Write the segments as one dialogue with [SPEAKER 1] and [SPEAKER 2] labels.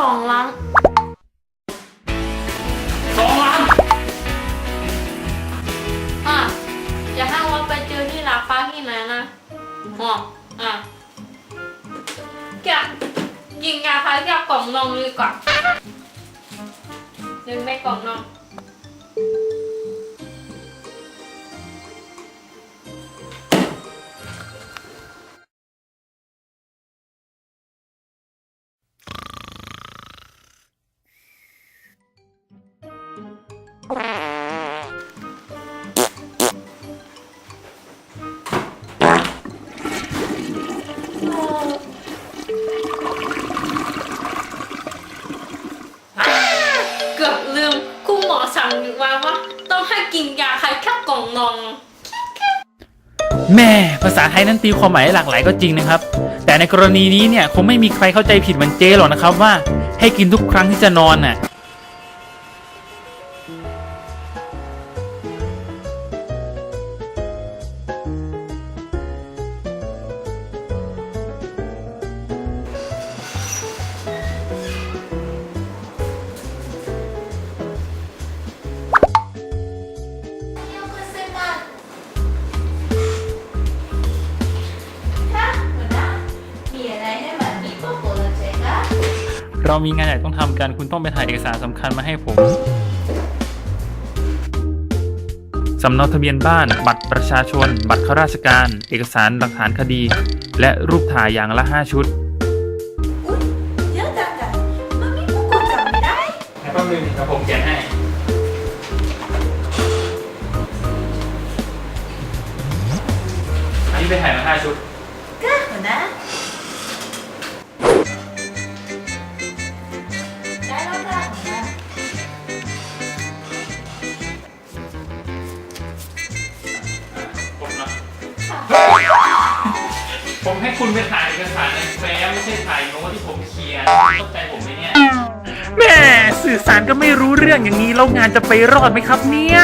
[SPEAKER 1] สองล้า
[SPEAKER 2] งา
[SPEAKER 1] ยแค่กล่องนมแม่
[SPEAKER 3] ภาษาไทยนั้นตีความหมายหลากหลายก็จริงนะครับ แต่ในกรณีนี้เนี่ยคงไม่มีใครเข้าใจผิดเหมือนเจหรอกนะครับว่าให้กินทุกครั้งที่จะนอนน่ะ
[SPEAKER 4] มี
[SPEAKER 3] งานใหญ่ต้องทำกัน คุณต้องไปถ่ายเอกสารสำคัญมาให้ผม สำเนาทะเบียนบ้าน บัตรประชาชน บัตรข้าราชการ เอกสารหลักฐานคดี และรูปถ่ายอย่างละ 5 ชุดายเอกสารในแฟ้มไม่ใช่ถ่ายโน้ตที่ผมเขียนเข้าใจผมไหมเนี่ยแม่สื่อสารก็ไม่รู้เรื่องอย่างนี้แล้วงานจะไปรอดไหมครับเนี่ย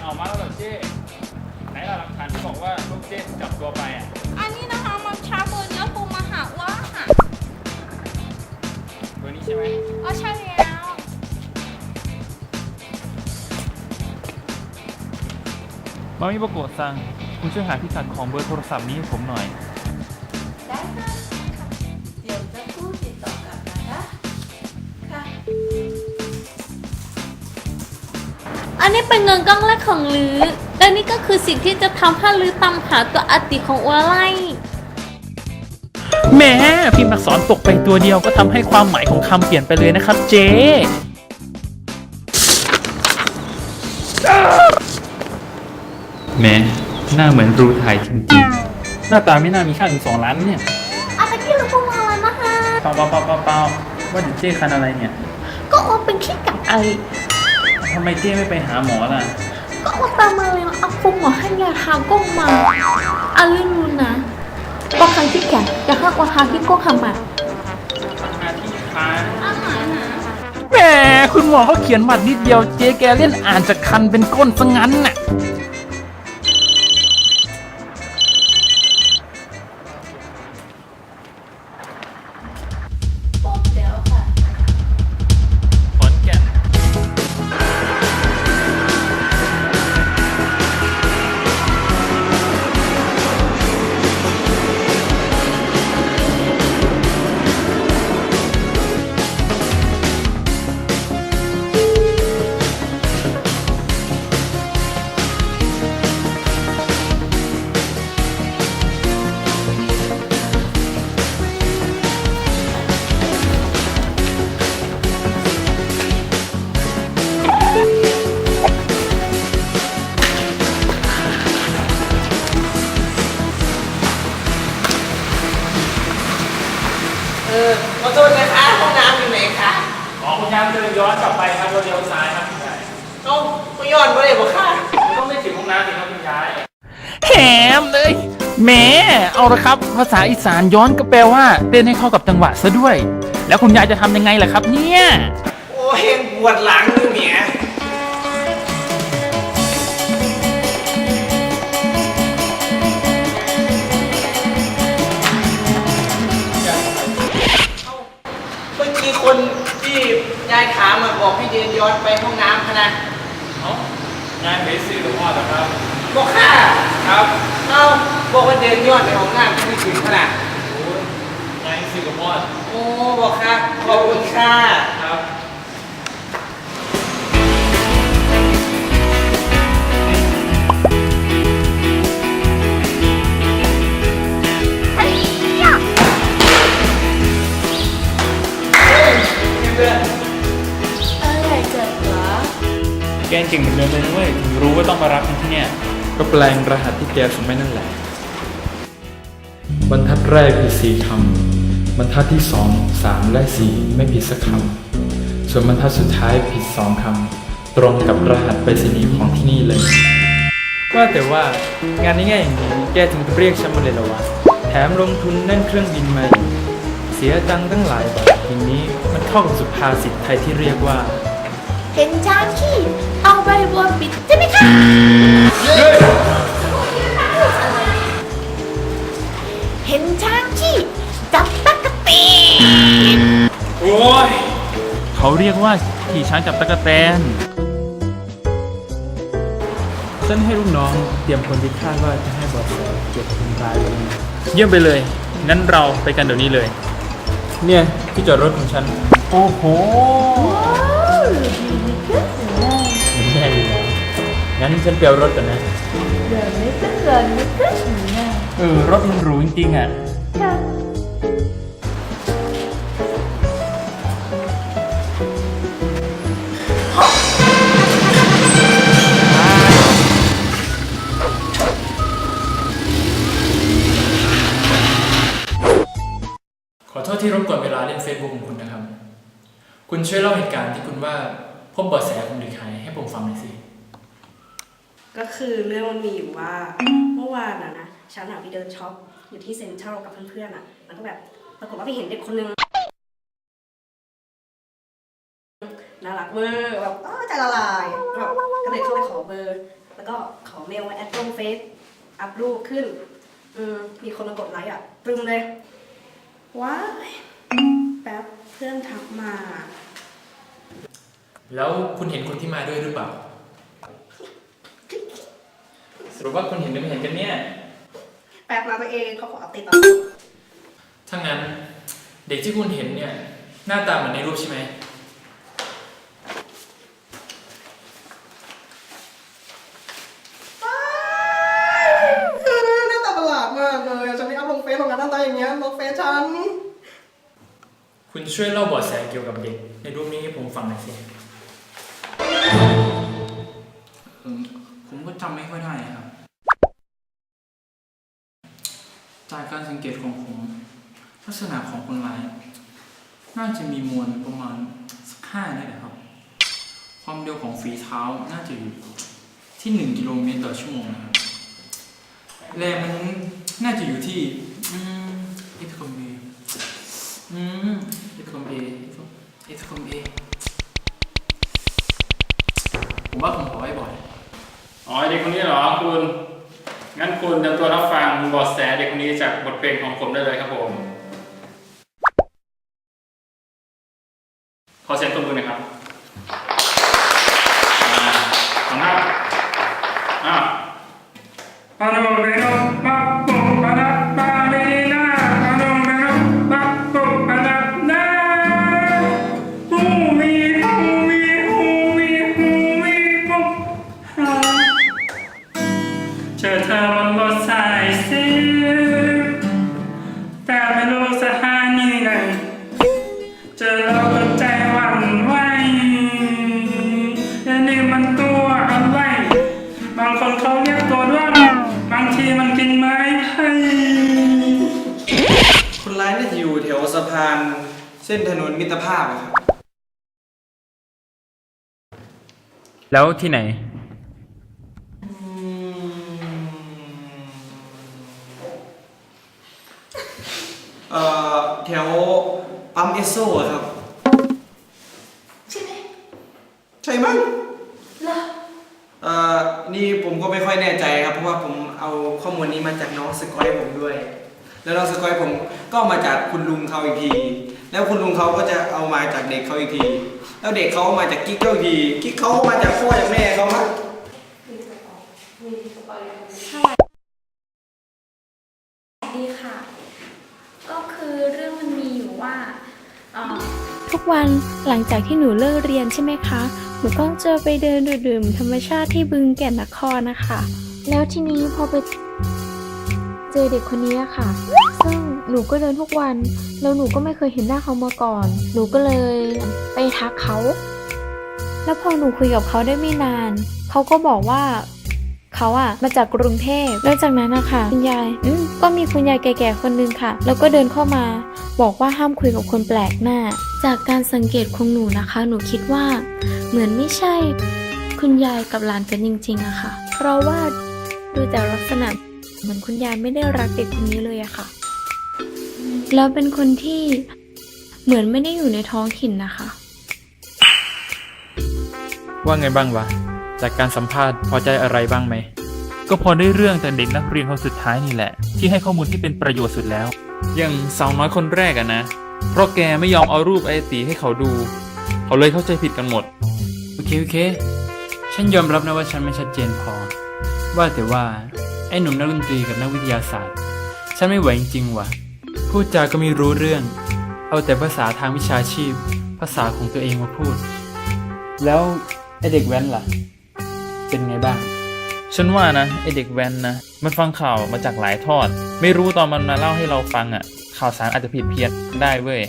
[SPEAKER 3] เอามาแล้วเหรอเจ๊ไหนล่ะหลักฐานที่บอกว่าลูกเจ๊ถูกจับตัวไปอะ
[SPEAKER 1] อันนี้นะคะมันช้าเบอร์เนี้ยปูมาหาว่าค่ะ
[SPEAKER 3] เบอร์นี้ใช่ไหม
[SPEAKER 1] อ๋อใช่แล้ว
[SPEAKER 3] มามิประกวดสั่งคุณช่วยหาพิกัดของเบอร์โทรศัพท์นี้ให้ผมหน่อย
[SPEAKER 4] น
[SPEAKER 1] นี้เป็นเงินก้อนแรกของลือ และนี่ก็คือสิ่งที่จะทำให้ลือตามหาตัวอติของอัวไล
[SPEAKER 3] แหม้พิมพ์อักษรตกไปตัวเดียวก็ทำให้ความหมายของคำเปลี่ยนไปเลยนะครับเจ๊แหม้หน้าเหมือนรูถ่ายจริงๆ หน้าตาไม่น่ามีค่าถึงสองล้านเนี่ย
[SPEAKER 1] อาตะกี้เราพูดมาแล้วนะคะ
[SPEAKER 3] เปล่าเปล่าเปล่าเปล่าเปล่าว่าเดี๋ยวเจ๊คันอะไรเนี่ย
[SPEAKER 1] ก็ว่าเป็นขี้กัดไอ
[SPEAKER 3] ทำไมเจ๊ไม่ไปหาหมอล่ะ
[SPEAKER 1] ก็ว่าตามมาเลยเอาคุณหมอให้ยาทาก้งมาอาลืมรู้นะว่าครั้งที่แก่จะหักว่าทาที่ก้งทำมา
[SPEAKER 3] มาที่ค้า
[SPEAKER 1] อาหารนะ
[SPEAKER 3] แหมคุณหมอเขาเขียนหมัดนิดเดียวเจ๊แกเล่นอ่านจากคันเป็นก้นซะงั้นน่ะ
[SPEAKER 5] ม่ย้อนบ่ได้บ่ค่ะ
[SPEAKER 2] ต้องไม่ถึงห้องน้ำสิครับคุณยาย
[SPEAKER 3] แถมเลยแหมเอาละครับ ภาษาอีสานย้อนก็แปลว่าเต้นให้เข้ากับจังหวะซะด้วย แล้วคุณยายจะทำยังไงล่ะครับ เนี่ย
[SPEAKER 5] โอ้ยปวดหลังอยู่เนี่ยเมื่อกี้คนที่ยายถามมาบอกให้เดินย้อนไปห้องน้ำคะนะา
[SPEAKER 2] ยายไปซื้อกับพ่อเหรอครับ
[SPEAKER 5] บอกค่ะ
[SPEAKER 2] ครับ
[SPEAKER 5] เอ้าบอกว่าเดินย้อนไปห้องน้ำไม่ถึงขนาด
[SPEAKER 2] โอ้ยยายซื้อกับพ่อ
[SPEAKER 5] โอ้บอกค่ะขอบคุณค่ะ
[SPEAKER 2] ครับ
[SPEAKER 3] แกเก่งเหมือนเดิมเลยนะเว้ยถึงรู้ว่าต้องมารับที่เนี่ย
[SPEAKER 6] ก็แปลงรหัสที่แกส่งไปนั่นแหละ บรรทัดแรกผิดสี่คำบรรทัดที่สองสามและสี่ไม่ผิดสักคำส่วนบรรทัดสุดท้ายผิดสองคำตรงกับรหัสไปรษณีย์ของที่นี่เลย ว่าแต่ว่างานง่ายๆอย่างนี้แกถึงเรียกฉันมาเลยเหรอวะแถมลงทุนนั่นเครื่องบินมาอีกเสียตังค์ตั้งหลายบาททีนี้มันเข้ากับสุภาษิตไทยที่เรียกว่า
[SPEAKER 4] เห็นช้างขี้ เอาใบบัวปิดใช่ไหมคะเห็นช้างขี้จับตั๊กแตน
[SPEAKER 2] โอ้ย
[SPEAKER 3] เขาเรียกว่าขี่ช้างจับตะกแตน
[SPEAKER 6] ฉันให้ลูกน้องเตรียมคนที่คาดว่าจะให้เบอแสเก็บคนร้ายไว้
[SPEAKER 3] เยี่ยมไปเลย งั้นเราไปกันเดี๋ยวนี้เลย
[SPEAKER 6] เนี่ยที่จอดรถของฉัน
[SPEAKER 3] โอ้โห
[SPEAKER 6] งั้นฉันเปียวรถก่อนนะ
[SPEAKER 4] เดินไม่เป็นเดินไม่เป็นเนี่ย
[SPEAKER 3] เออ รถมันหรูจริงๆอะ
[SPEAKER 6] ขอโทษที่รบกวนเวลาเล่น Facebook ของคุณนะครับ คุณช่วยเล่าเหตุการณ์ที่คุณว่าพบเบาะแสของเด็กหายให้ผมฟังหน่อยสิ
[SPEAKER 7] ก็คือเรื่องมันมีอยู่ว่าเมื่อวานอะนะฉันอะไปเดินช็อปอยู่ที่เซ็นทรัลกับเพื่อนๆอะมันก็แบบปรากฏว่าไปเห็นเด็กคนนึงน่ารักเวอร์แบบอ้อใจละลายแบบก็เลยเข้าไปขอเบอร์ แล้วก็ขอเมลมาแอดลงเฟซอัพรูปขึ้นอืมมีคนมากดไลค์อะตึมเลยว้ายแป๊บเพื่อนทักมา
[SPEAKER 6] แล้วคุณเห็นคนที่มาด้วยหรือเปล่า สรุปว่าคุณเห็นหรือไม่เห็นกันเนี่ย
[SPEAKER 7] แป๊บมาตัวเองเขาขออัปเดตตอน
[SPEAKER 6] ถ้างั้นเด็กที่คุณเห็นเนี่ย หน้าตาเหมือนในรูปใช่ไหม
[SPEAKER 7] หน้าตาประหลาดมากเลยฉันไม่อัพลงเฟซลงกันหน้าตาอย่างเงี้ยลงเฟซฉัน
[SPEAKER 6] คุณช่วยเล่าเบาะแสเกี่ยวกับเด็ก ในรูปนี้ให้ผมฟังหน่อยสิ
[SPEAKER 8] ผมก็จำไม่ค่อยได้ครับ การสังเกตของผมลักษณะของคนร้าย น่าจะมีมวลประมาณสักห้านี่แหละครับ ความเร็วของฝีเท้าน่าจะอยู่ที่หนึ่งกิโลเมตรต่อชั่วโมงนะครับแรงมันน่าจะอยู่ที่อืมเอทคอมเออืมเอทคอมเอเอทคอมเอผมว่าผมขอไว้บ่อย
[SPEAKER 2] อ๋อเด็กคนนี้เหรอคุณ งั้นคุณเตรียมตัวรับฟังบอแสเด็กคนนี้จากบทเพลงของผมได้เลยครับผม ขอเสียงตบมือหน่อยครับอ่าขอบคุณครับอ่า Ano vero pappo มันตัวอะไร บางคนเขาเรียกตัวด้วงบางทีมันกินไม้ให้คนร้ายน่าจะอยู่แถว
[SPEAKER 5] สะพานเส้นถนนมิตรภาพครับ
[SPEAKER 3] แล้วที่ไหน
[SPEAKER 5] เอ่อแถวปั๊มเอสโซครับ
[SPEAKER 4] ใช่ไหม
[SPEAKER 5] ใช่มั้ง ก็ไม่ค่อยแน่ใจครับ เพราะว่าผมเอาข้อมูลนี้มาจากน้องสกอยผมด้วย แล้วน้องสกอยผมก็เอามาจากคุณลุงเขาอีกที แล้วคุณลุงเขาก็จะเอามาจากเด็กเขาอีกที แล้วเด็กเขาเอามาจากกิ๊กเขาอีกที กิ๊กเขาเอามาจากพ่อจากแม่เขามั้ง
[SPEAKER 9] ดีค่ะ ก็คือเรื่องมันมีอยู่ว่าเอ่อทุกวันหลังจากที่หนูเลิกเรียนใช่ไหมคะ หนูก็จะไปเดินดื่มธรรมชาติที่บึงแก่นนครนะคะ แล้วทีนี้พอไปเจอเด็กคนนี้อะค่ะ ซึ่งหนูก็เดินทุกวัน แล้วหนูก็ไม่เคยเห็นหน้าเขามาก่อน หนูก็เลยไปทักเขา แล้วพอหนูคุยกับเขาได้ไม่นาน เขาก็บอกว่าเขาอะมาจากกรุงเทพแล้วจากนั้นนะคะคุณยายอืมก็มีคุณยายแก่ๆคนนึงค่ะ แล้วก็เดินเข้ามา บอกว่าห้ามคุยกับคนแปลกหน้า จากการสังเกตของหนูนะคะ หนูคิดว่า เหมือนไม่ใช่ คุณยายกับหลานกันจริงๆอะค่ะ เพราะว่าดูแต่ลักษณะเหมือนคุณยายไม่ได้รักเด็กคนนี้เลยอะค่ะ แล้วเป็นคนที่เหมือนไม่ได้อยู่ในท้องถิ่นนะคะ
[SPEAKER 6] ว่าไงบ้างวะ จากการสัมภาษณ์พอใจอะไรบ้างไหม
[SPEAKER 3] ก็พอได้เรื่องจากเด็กนักเรียนคนสุดท้ายนี่แหละ ที่ให้ข้อมูลที่เป็นประโยชน์สุดแล้ว อย่างสาวน้อยคนแรกอะนะ เพราะแกไม่ยอมเอารูปไอตีให้เขาดู เขาเลยเข้าใจผิดกันหมด
[SPEAKER 8] โอเคโอเค ฉันยอมรับนะว่าฉันไม่ชัดเจนพอ ว่าแต่ว่าไอ้หนุ่มนักดนตรีกับนักวิทยาศาสตร์ ฉันไม่ไหวจริงๆว่ะ พูดจาก็ไม่รู้เรื่อง เอาแต่ภาษาทางวิชาชีพ ภาษาของตัวเองมาพูด แล้วไอ้เด็กแว้นล่ะ เป็นไงบ้าง
[SPEAKER 3] ฉันว่านะไอเด็กแว้นนะ มันฟังข่าวมาจากหลายทอด ไม่รู้ตอนมันมาเล่าให้เราฟังอะข่าวสารอาจจะผิดเพี้ยนได้เว้ย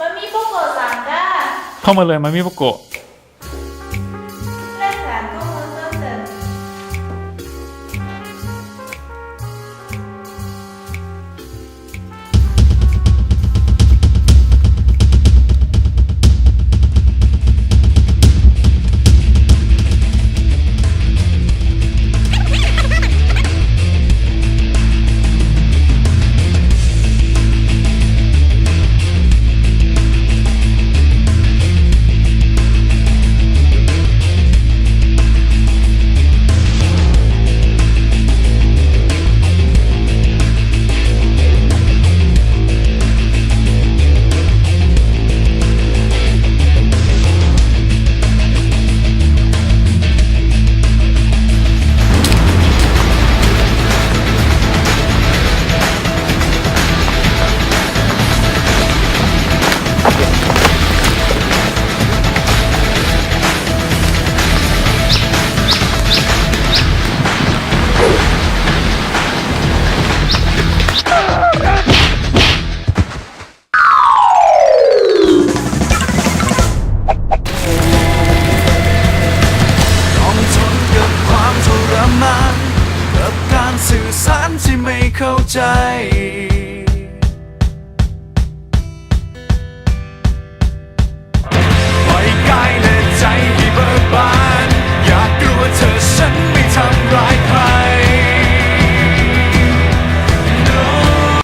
[SPEAKER 4] มันมีพวกโกสามด้า
[SPEAKER 3] เข้ามาเลยมันมีประโกะ